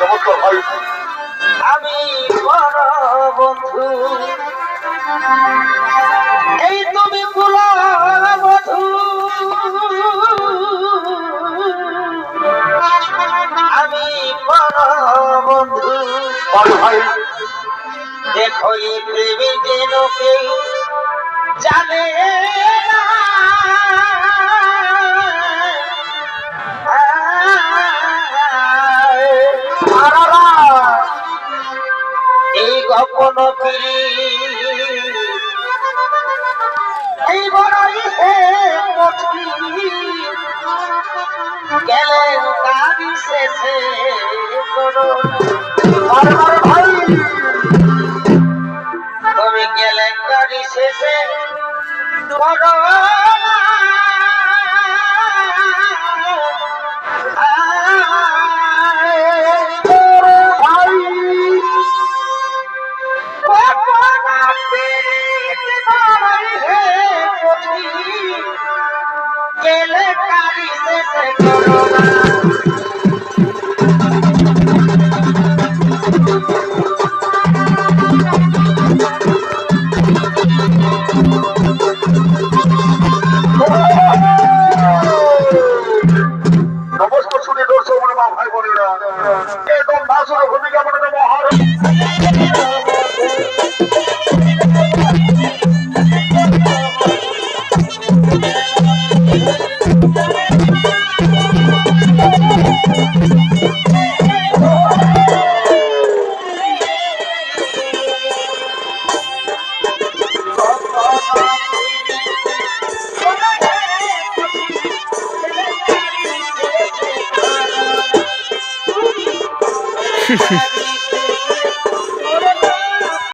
নমস্কার ভাই আমি বন্ধু। এই তুমি পুরা বধু আমি বন্ধু। ভাই। দেখো এই প্রেমী যে লোকে জানে না। এই গোপন এই বড়ই হে কঠিন গেলেন ভাই। তুমি গেলেন কাবি শেষে নমস্কার শুনে দর্শক ভাই বোনেরা একদম ভাষণ ভূমিকা মনে দেবো Bye,